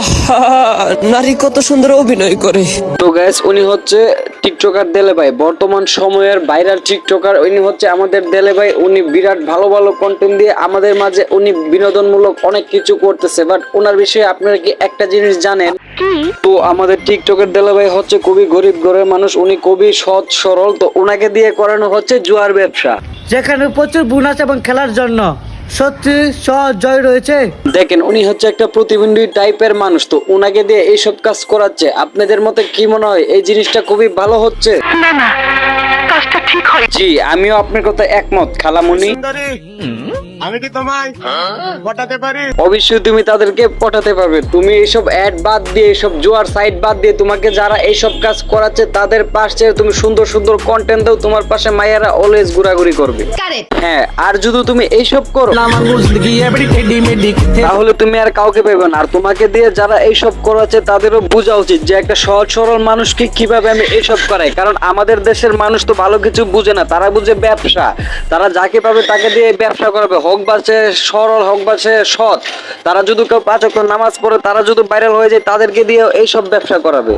আহা নারী কত সুন্দর অভিনয় করে। তো গ্যাস উনি হচ্ছে টিকটকার দেলে ভাই। বর্তমান সময়ের ভাইরাল টিকটকার উনি হচ্ছে আমাদের দেলে ভাই। উনি বিরাট ভালো ভালো কন্টেন্ট দিয়ে আমাদের মাঝে উনি বিনোদনমূলক অনেক কিছু করতেছে। বাট ওনার বিষয়ে আপনারা কি একটা জিনিস জানেন? তো আমাদের টিকটকের দেলে ভাই হচ্ছে খুবই গরিব ঘরের মানুষ। উনি খুবই সৎ সরল। তো ওনাকে দিয়ে করানো হচ্ছে জুয়ার ব্যবসা। যেখানে প্রচুর বোনাস এবং খেলার জন্য। সত্যি সহজ জয় রয়েছে। দেখেন উনি হচ্ছে একটা প্রতিবন্ধী টাইপের মানুষ তো উনাকে দিয়ে এইসব কাজ করাচ্ছে। আপনাদের মতে কি মনে হয়? এই জিনিসটা খুবই ভালো হচ্ছে? কাজটা ঠিক জি আমিও আপনার কথা একমত খালামুনি। সুন্দরী। আমি কি তোমায় পটাতে পারি? অবশ্যই তুমি তাদেরকে পটাতে পারবে। তুমি এইসব অ্যাড বাদ দিয়ে এইসব জোয়ার সাইট বাদ দিয়ে তোমাকে যারা এইসব কাজ করাচ্ছে তাদের পাশে তুমি সুন্দর সুন্দর কন্টেন্ট দাও তোমার পাশে মায়েরা অলওয়েজ ঘোরাঘুরি করবে। হ্যাঁ আর যদি তুমি এইসব করো তাহলে তুমি আর কাউকে পেবে না। আর তোমাকে দিয়ে যারা এইসব করাচ্ছে তাদেরও বোঝা উচিত যে একটা সহজ সরল মানুষকে কীভাবে আমি এইসব করাই। কারণ আমাদের দেশের মানুষ তো ভালো কিছু বুঝে না তারা বুঝে ব্যবসা। তারা যাকে পাবে তাকে দিয়ে ব্যবসা করাবে। হোক বা সে সরল হোক বা সে সৎ, তারা যদি কেউ পাঁচ নামাজ পড়ে, তারা যদি ভাইরাল হয়ে যায়, তাদেরকে দিয়ে এইসব ব্যবসা করাবে।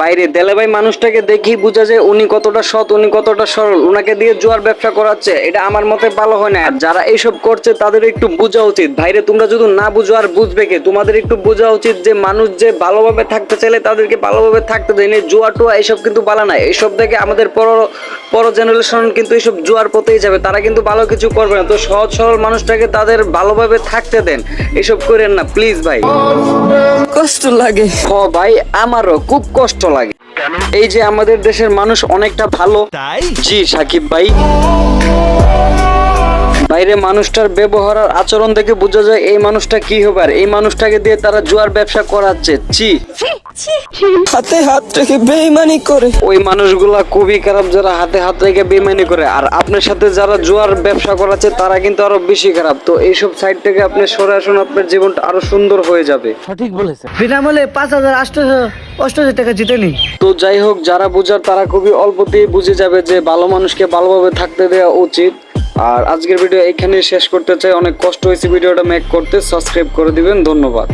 বাইরে দেলে ভাই মানুষটাকে দেখেই বোঝা যায় উনি কতটা সৎ, উনি কতটা সরল। ওনাকে দিয়ে জুয়ার ব্যবসা করাচ্ছে, এটা আমার মতে ভালো হয় না। আর যারা এইসব করছে, তাদের একটু বোঝা উচিত। ভাইরে, তোমরা যদি না বুঝো আর বুঝবে কে, তোমাদের একটু বোঝা উচিত যে মানুষ যে ভালোভাবে থাকতে চাইলে তাদেরকে ভালোভাবে থাকতে দেয় জুয়া টুয়া এইসব কিন্তু ভালো না। এইসব দেখে আমাদের পর পর জেনারেশন কিন্তু এইসব জুয়ার পথেই যাবে। তারা কিন্তু ভালো কিছু করবে না। তো সহজ সরল মানুষটাকে তাদের ভালোভাবে থাকতে দেন। এসব করেন না প্লিজ ভাই। কষ্ট লাগে। হ ভাই আমারও খুব কষ্ট লাগে। এই যে আমাদের দেশের মানুষ অনেকটা ভালো। জি সাকিব ভাই। বাইরে মানুষটার ব্যবহার আর আচরণ দেখে বোঝা যায় এই মানুষটা কি হবে আর এই মানুষটাকে দিয়ে তারা জুয়ার ব্যবসা করাচ্ছে। জি হাতে হাত রেখে বেইমানি করে। ওই মানুষগুলা খুবই খারাপ যারা হাতে হাত রেখে বেমানি করে। আর আপনার সাথে যারা জুয়ার ব্যবসা করাচ্ছে তারা কিন্তু আরও বেশি খারাপ। তো এইসব সাইড থেকে আপনি সরে আসুন আপনার জীবনটা আরও সুন্দর হয়ে যাবে। বিনামূল্যে পাঁচ হাজার আটশো অষ্টআশি টাকা জিতে নি তো যাই হোক যারা বুঝার তারা খুবই অল্পতেই বুঝে যাবে যে ভালো মানুষকে ভালোভাবে থাকতে দেওয়া উচিত। আর আজকের ভিডিও এখানে শেষ করতে চাই। অনেক কষ্ট হয়েছে ভিডিওটা মেক করতে। সাবস্ক্রাইব করে দিবেন। ধন্যবাদ।